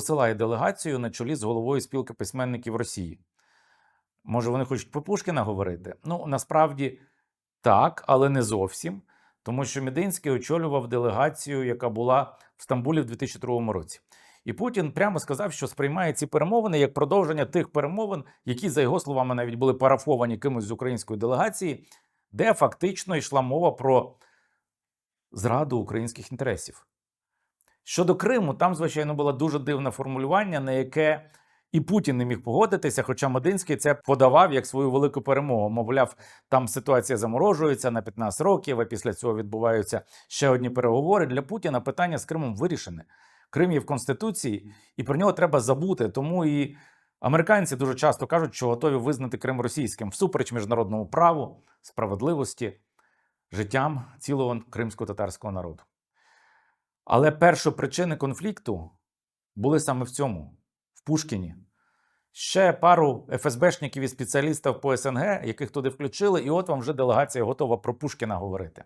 посилає делегацію на чолі з головою спілки письменників Росії. Може, вони хочуть про Пушкіна говорити? Ну, насправді так, але не зовсім. Тому що Мединський очолював делегацію, яка була в Стамбулі в 2002 році. І Путін прямо сказав, що сприймає ці перемовини як продовження тих перемовин, які, за його словами, навіть були парафовані кимось з української делегації, де фактично йшла мова про зраду українських інтересів. Щодо Криму, там, звичайно, було дуже дивне формулювання, на яке і Путін не міг погодитися, хоча Мединський це подавав як свою велику перемогу. Мовляв, там ситуація заморожується на 15 років, а після цього відбуваються ще одні переговори. Для Путіна питання з Кримом вирішене. Крим є в Конституції, і про нього треба забути. Тому і американці дуже часто кажуть, що готові визнати Крим російським всупереч міжнародному праву, справедливості, життям цілого кримсько-татарського народу. Але першопричини конфлікту були саме в цьому, в Пушкіні. Ще пару ФСБшників і спеціалістів по СНГ, яких туди включили, і от вам вже делегація готова про Пушкіна говорити.